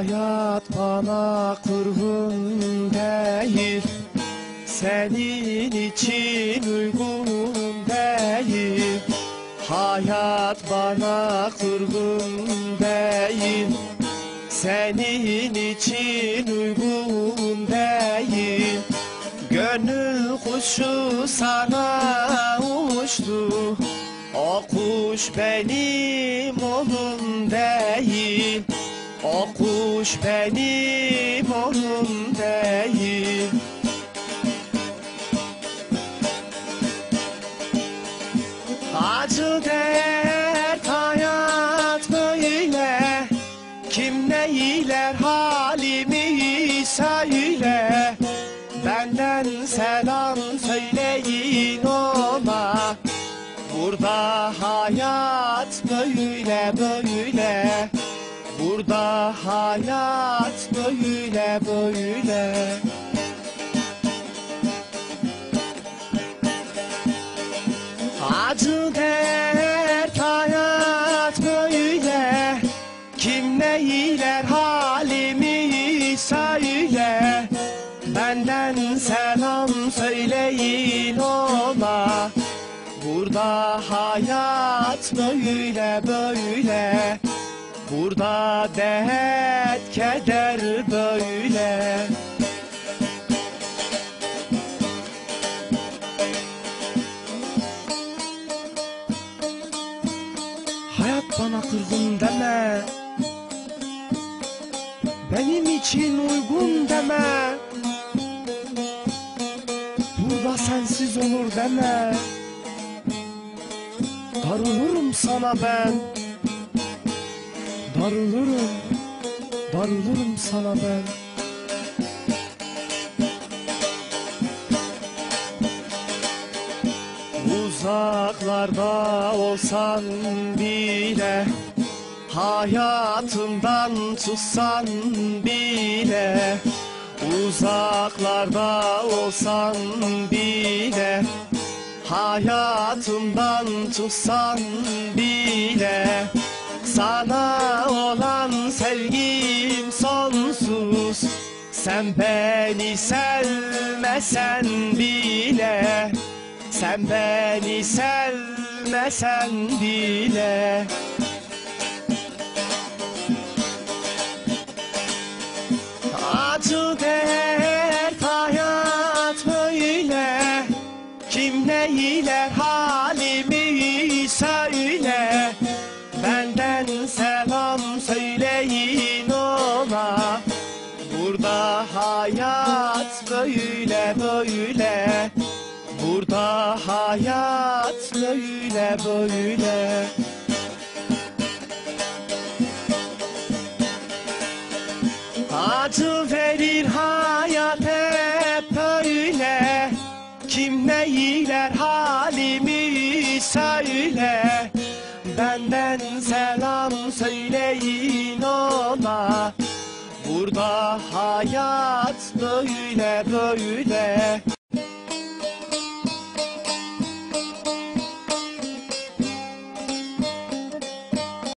Hayat bana kurgun değil. Senin için uygun değil. Hayat bana kurgun değil. Senin için uygun değil. Gönül kuşu sana uçtu. O kuş benim onun değil O kuş benim onun değil. Acı dert hayat böyle. Kim neyler halimi söyle. Benden selam söyleyin ona. Burada hayat böyle böyle Burada hayat böyle böyle. Acı dert hayat böyle. Kim neyler halimi söyle. Benden selam söyleyin ona Burada hayat böyle böyle Burada dert keder böyle. Hayat bana kırgın deme. Benim için uygun deme. Burada sensiz olur deme. Darılırım sana ben Darılırım Darılırım sana ben. Uzaklarda olsan bile Hayatımdan çıksan bile Uzaklarda olsan bile Hayatımdan çıksan bile Sana olan sevgim sonsuz. Sen beni sevmesen bile sen beni sevmesen bile hayat böyle böyle. Burada hayat böyle böyle. Acı verir hayat hep böyle. Kim neyler halimi söyle. Benden selam söyleyin ona Burada hayat böyle böyle